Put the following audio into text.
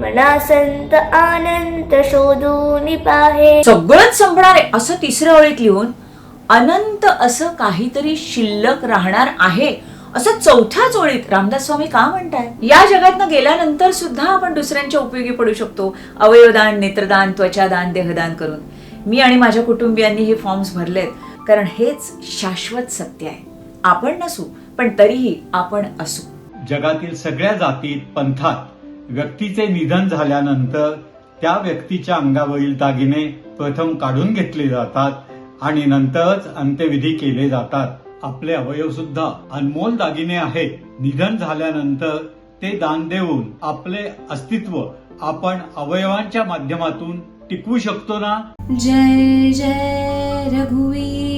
मला संत आनंद शोधून पाहे. सगळंच संपणार आहे असं तिसऱ्या ओळीत लिहून अनंत असं काहीतरी शिल्लक राहणार आहे असं चौथ्याच ओळीत रामदास स्वामी का म्हणताय? या जगातनं गेल्यानंतर सुद्धा आपण दुसऱ्यांच्या उपयोगी पडू शकतो अवयवदान नेत्रदान त्वचादान देहदान करून. मी आणि माझ्या कुटुंबियांनी हे फॉर्म्स भरलेत कारण हेच शाश्वत सत्य आहे. आपण नसू पण तरीही आपण असू. जगातील सगळ्या जातीत पंथात व्यक्तीचे निधन झाल्यानंतर त्या व्यक्तीच्या अंगावरील दागिने प्रथम काढून घेतले जातात आणि नंतरच अंत्यविधी केले जातात. आपले अवयव सुद्धा अनमोल दागिने आहेत. निधन झाल्यानंतर ते दान देऊन आपले अस्तित्व आपण अवयवांच्या माध्यमातून टिकवू शकतो ना? जय जय रघुवीर.